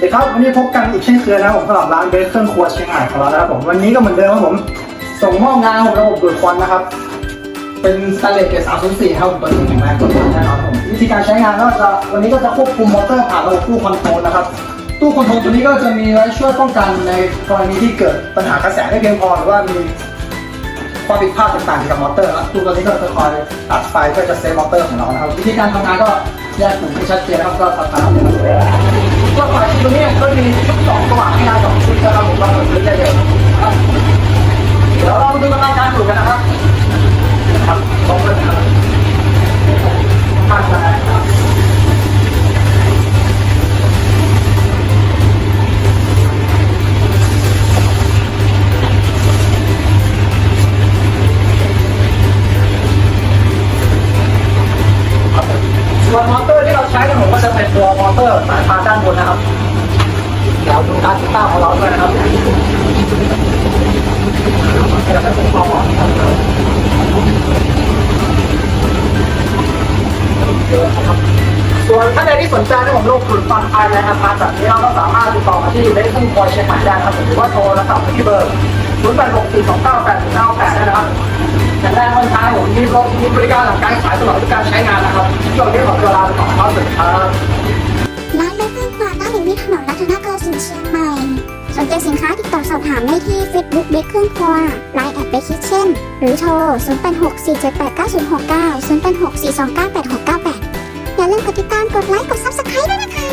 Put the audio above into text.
วัสดีครับวันนี้พบกันอีกเช่นเคยนะครับผมสำหรับร้านเบสเครื่องครัวเชียงใหม่ของเรานะครับผมวันนี้ก็เหมือนเดิมครับผมส่งมอบงานของระบบดูดควันนะครับ เป็นสแตนเลสเกรด304ครับผมตัวนี้แข็งแรงกว่าแน่นอนครับผมวิธีการใช้งานก็จะวันนี้ก็จะควบคุมมอเตอร์ผ่านระบบตู้คอนโทรลนะครับตู้คอนโทรลตัวนี้ก็จะมีไว้ช่วยป้องกันในกรณีที่เกิดปัญหากระแสไม่เพียงพอหรือว่ามีความผิดพลาดต่างๆกับมอเตอร์นะครับตู้ตัวนี้ก็จะคอยตัดไฟเพื่อจะเซฟมอเตอร์ของเรานะครับวิธีการทำงานก็แยกกลุ่มให้ชัดเจนนะครับก็สตาร์ทเลยนะครับ ตัวไฟตัวนี้ก็มีชุดสองสว่าให้งานสองชุดนะครับผมว่าเหมือนกันได้เลยเดี๋ยวเราดูกำลังการดูดกันนะครับครับสองเลยนครับมาครับส่วนมอเตอร์ที่เราใช้กันผมก็จะเป็นตัวมอเตอร์สาย พานนะครับเดี๋ยวดูการติดตั้งของเราด้วยนะครับเดี๋ยวจะเป็นความหวังส่วนท่านใดที่สนใจที่ผมลงทุนฟันภายในอาคารแบบนี้เราก็สามารถติดต่อมาที่ได้ที่คอยเชียงใหม่ได้ครับหรือว่าโทรนะครับที่เบอร์0 8 6 4 2 9 8 1 9 8ได้นะครับอย่างแรกคนท้ายผมมีรถมีบริการหลังการขายตลอดการใช้งานนะครับช่วงนี้ขอตัวลาไปก่อนครับสวัสดีครับ นใจสินค้าติดต่อสอบถามได้ที่ Facebook เบเกอร์คว Line แอดเบคิทเช่นหรือโทร 0864789069 0864298698 อย่าลืมกดติดตามกดไลค์กด Subscribe ด้วยนะคะ